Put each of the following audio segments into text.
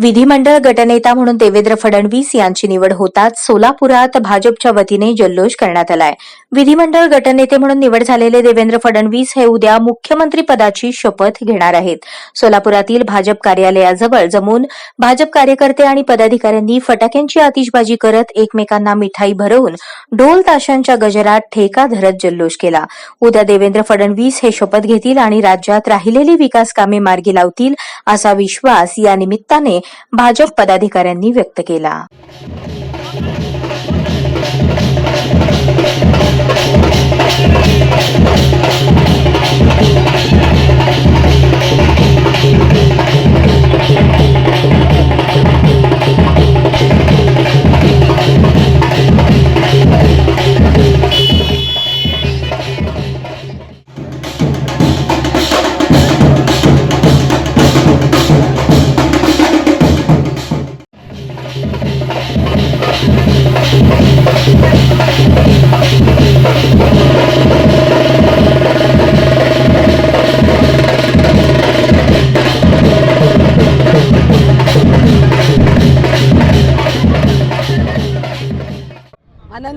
विधिमंडळ गटनेता म्हणून देवेंद्र फडणवीस यांची निवड होताच सोलापुरात भाजपच्या वतीने जल्लोष करण्यात आलाय. विधिमंडळ गटनेते म्हणून निवड झालेले देवेंद्र फडणवीस हे उद्या मुख्यमंत्री पदाची शपथ घेणार आहेत. सोलापुरातील भाजप कार्यालयाजवळ जमून भाजप कार्यकर्ते आणि पदाधिकाऱ्यांनी फटाक्यांची आतिषबाजी करत एकमेकांना मिठाई भरवून ढोल ताशांच्या गजरात ठेका धरत जल्लोष केला. उद्या देवेंद्र फडणवीस हे शपथ घेतील आणि राज्यात राहिलेली विकास कामे मार्गी लावतील असा विश्वास या निमित्ताने भाजप पदाधिकाऱ्यांनी व्यक्त केला.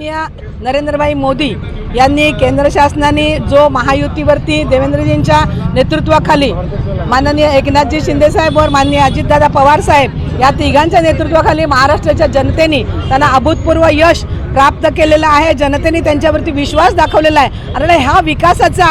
माननीय नरेंद्रभाई मोदी यांनी केंद्र शासनाने जो महायुतीवरती देवेंद्रजींच्या नेतृत्वाखाली माननीय एकनाथजी शिंदेसाहेब वर माननीय अजितदादा पवार साहेब या तिघांच्या नेतृत्वाखाली महाराष्ट्राच्या जनतेने त्यांना अभूतपूर्व यश प्राप्त केलेलं आहे. जनतेने त्यांच्यावरती विश्वास दाखवलेला आहे. आणि ह्या विकासाचा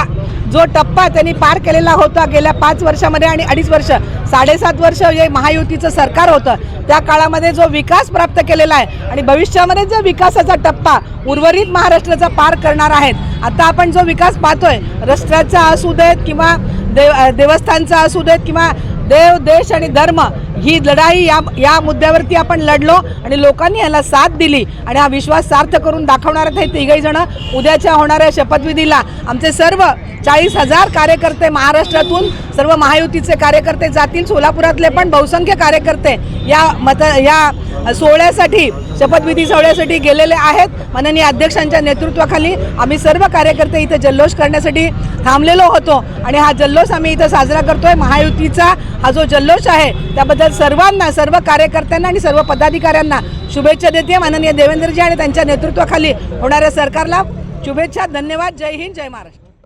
जो टप्पा त्यांनी पार केलेला होता गेल्या पाच वर्षामध्ये आणि अडीच वर्ष साडेसात वर्ष जे महायुतीचं सरकार होतं. त्या काळामध्ये जो विकास प्राप्त केलेला आहे आणि भविष्यामध्ये जो विकासाचा टप्पा उर्वरित महाराष्ट्राचा पार करणार आहेत आता आपण जो विकास पाहतोय रस्त्याचा असू देत किंवा देव देवस्थानचा असू देत किंवा देव देश आणि धर्म ही लढाई या या मुद्द्यावरती आपण लढलो आणि लोकांनी याला साथ दिली आणि हा विश्वास सार्थ करून दाखवणार आहेत हे तिघही जण. उद्याच्या होणाऱ्या शपथविधीला आमचे सर्व चाळीस हजार कार्यकर्ते महाराष्ट्रातून सर्व महायुतीचे कार्यकर्ते जातील सोलापुरातले पण बहुसंख्य कार्यकर्ते या मत या सोहळ्यासाठी शपथविधी सोहळ्यासाठी गेलेले आहेत. माननीय अध्यक्षांच्या नेतृत्वाखाली आम्ही सर्व कार्यकर्ते इथे जल्लोष करण्यासाठी थांबलेलो होतो. आणि हा जल्लोष आम्ही इथं साजरा करतोय. महायुतीचा हा जो जल्लोष आहे त्याबद्दल सर्वांना सर्व कार्यकर्त्यांना आणि सर्व पदाधिकाऱ्यांना शुभेच्छा देते माननीय देवेंद्रजी आणि त्यांच्या नेतृत्वाखाली होणाऱ्या सरकारला शुभेच्छा. धन्यवाद. जय हिंद. जय महाराष्ट्र.